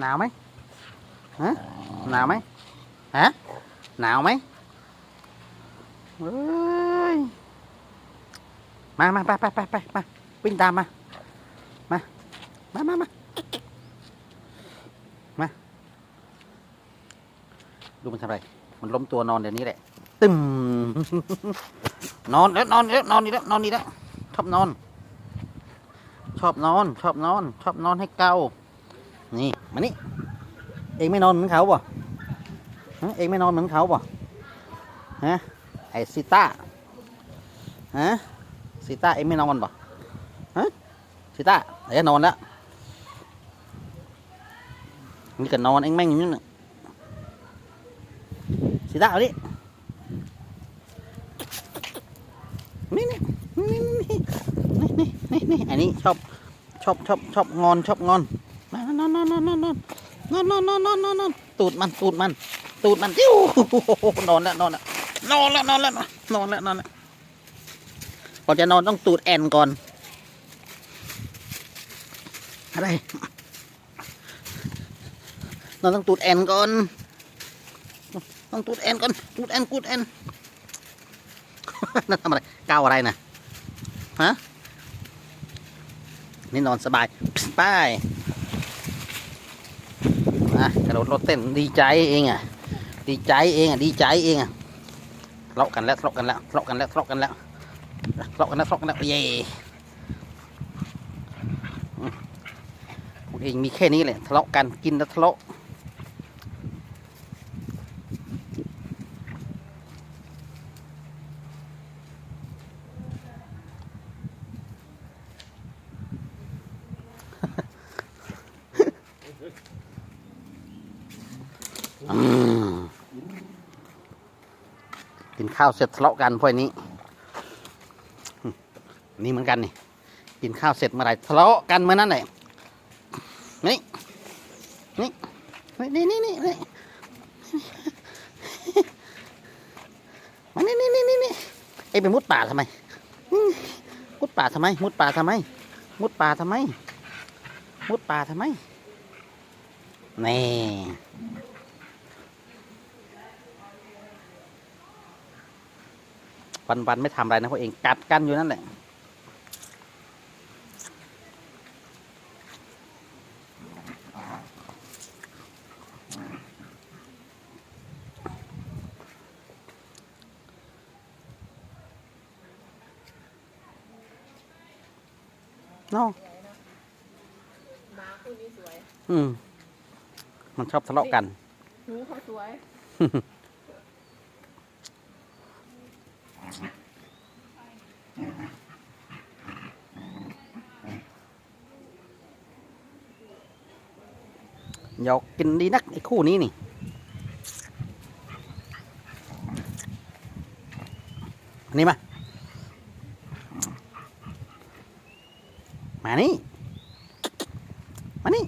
หนาวไหมฮะหนาวไหมฮะหนาวไหมเอ้ยมามาไปไปไปไปมาวิ่งตามมา มา มามามามาดูมันทำอะไรมันล้มตัวนอนเดี๋ยวนี้แหละ ตึมนอนแล้วนอนแล้วนอนนี่แล้วนอนนี่แล้วชอบนอน ชอบนอน ชอบนอน ชอบนอนให้เกา นี่มานี่เองไม่นอนเหมือนเขาป่ะเองไม่นอนเหมือนเขาป่ะฮะไอซิต้าฮะซิต้าเองไม่นอนป่ะฮะซิต้าเอ้ยนอนแล้วนี่ก็นอนเองแม่งอย่างนี้น่ซิต้าเอาดินี่นี่นี่นี่นี่นี่นี่อันนี้ชอบชอบชอบชอบงอนชอบงอน นอนนอนนอนนอนนอนนอนนอนนอนนอนนอนนอนตูดมันตูดมัน ตูดมันจิ้วนอนแล้วนอนแล้วนอนแล้วนอนแล้วนอนแล้วนอนแล้วก่อนจะนอนต้องตูดแอนก่อน อะไรนอนต้องตูดแอนก่อน ต้องตูดแอนก่อนตูดแอนกูดแอนนั่นทำอะไรก้าวอะไรนะฮะนี่นอนสบายไป ระโดดรถเต้นดีใจเองอะ ดีใจเองอะ ดีใจเองอะทะเลาะกันแล้วทะเลาะกันแล้วทะเลาะกันแล้วทะเลาะกันแล้วทะเลาะกันแล้วทะเลาะกันแล้วเย่อืมพวกเองมีแค่นี้แหละทะเลาะกันกินแล้วทะเลาะ กินข้าวเสร็จทะเลาะกันพวกนี้ นี่เหมือนกันนี่ กินข้าวเสร็จเมื่อไหร่ทะเลาะกันเมื่อนั้นแหละนี่นี่นี่นี่นี่นี่มานี่นี่นี่นี่นี่ไอ้ไปมุดป่าทำไมมมุดป่าทำไม มุดป่าทำไม มุดป่าทำไม มุดป่าทำไมนี่ วันวันๆไม่ทำอะไรนะพวกเองกัดกันอยู่นั่นแหละเนาะหมาคู่นี้สวย อืม มันชอบทะเลาะกันหูเขาสวย อยากกินดีนักไอ้คู่นี้นี่นนี้มา มานี่ มานี่